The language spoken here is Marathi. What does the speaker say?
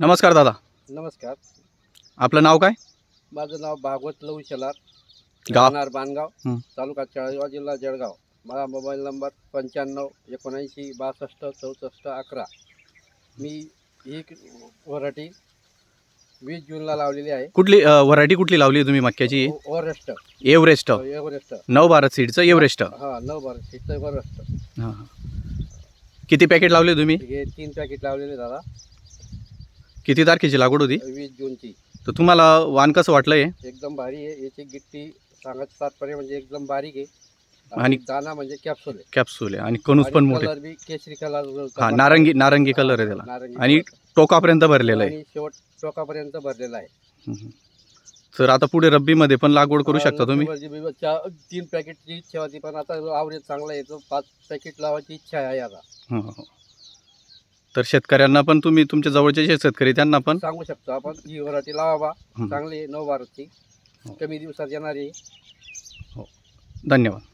नमस्कार दादा. नमस्कार. आपलं नाव काय? माझं नाव भागवत लवू शेलार. गाव? राहणार बांधगाव हं. तालुका चाळीसगाव जिल्हा जळगाव. माझा मोबाईल नंबर पंच्याण्णव एकोणऐंशी बासष्ट चौसष्ट अकरा. मी ही व्हरायटी वीस जूनला लावलेली आहे. कुठली व्हरायटी कुठली लावली तुम्ही मक्याची ओव्हरेस्ट. एव्हरेस्ट. एव्हरेस्ट. नव भारत सीडचं एव्हरेस्ट. हा नऊ बार सीटचं एव्हरेस्ट. हां. किती पॅकेट लावले तुम्ही? हे तीन पॅकेट लावलेले दादा. किती तारखेची लागवड होती? वीस जूनची. तर तुम्हाला वाण कसं वाटलं हे एकदम भारी आहे. याची गिट्टी सांगायचं तात्पर्य म्हणजे एकदम बारीक आहे. आणि दाना म्हणजे कॅप्सूल आहे. कॅप्सूल आहे. आणि कणूस पण मोठे. कलर बी केसरी कलर हा नारंगी नारंगी कलर आहे त्याला. नारंगी आणि. टोकापर्यंत भरलेला आहे. आणि शेवट टोकापर्यंत भरलेला आहे. हम्म. तर आता पुढे रब्बीमध्ये पण लागवड करू शकता तुम्ही? तीन पॅकेटची इच्छा होती पण आता आवरेज चांगला येतो पाच पॅकेट लावायची इच्छा आहे आता. हो, हो. तर शेतकऱ्यांना पण तुम्ही तुमच्या जवळचे जे शेतकरी त्यांना पण सांगू शकतो आपण ही व्हरायटी लावा बा. चांगली नऊ बाराची हो. कमी दिवसात येणारी धन्यवाद आहे.